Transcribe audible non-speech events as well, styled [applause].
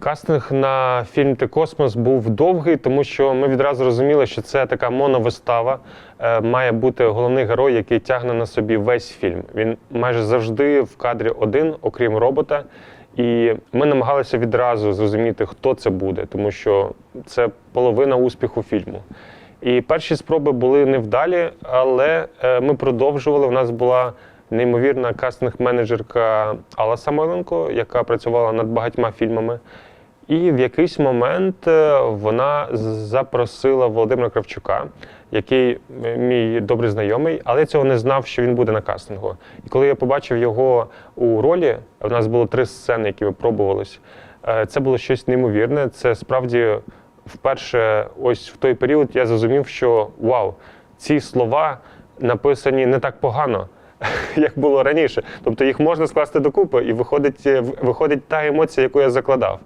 Кастинг на фільм Ти Космос був довгий, тому що ми відразу розуміли, що це така моновистава. Е, Має бути головний герой, який тягне на собі весь фільм. Він майже завжди в кадрі один, окрім робота. І ми намагалися відразу зрозуміти, хто це буде, тому що це половина успіху фільму. І перші спроби були невдалі, але е, ми продовжували. У нас була неймовірна кастинг-менеджерка Алла Самойленко, яка працювала над багатьма фільмами. І в якийсь момент е, вона запросила Володимира Кравчука, який е, мій добрий знайомий, але я цього не знав, що він буде на кастингу. І коли я побачив його у ролі, у нас було три сцени, які ми пробувались. е, Це було щось неймовірне. Це справді вперше, ось в той період я зрозумів, що вау, ці слова написані не так погано. [laughs] Як було раніше, тобто їх можна скласти докупи, і виходить, виходить та емоція, яку я закладав.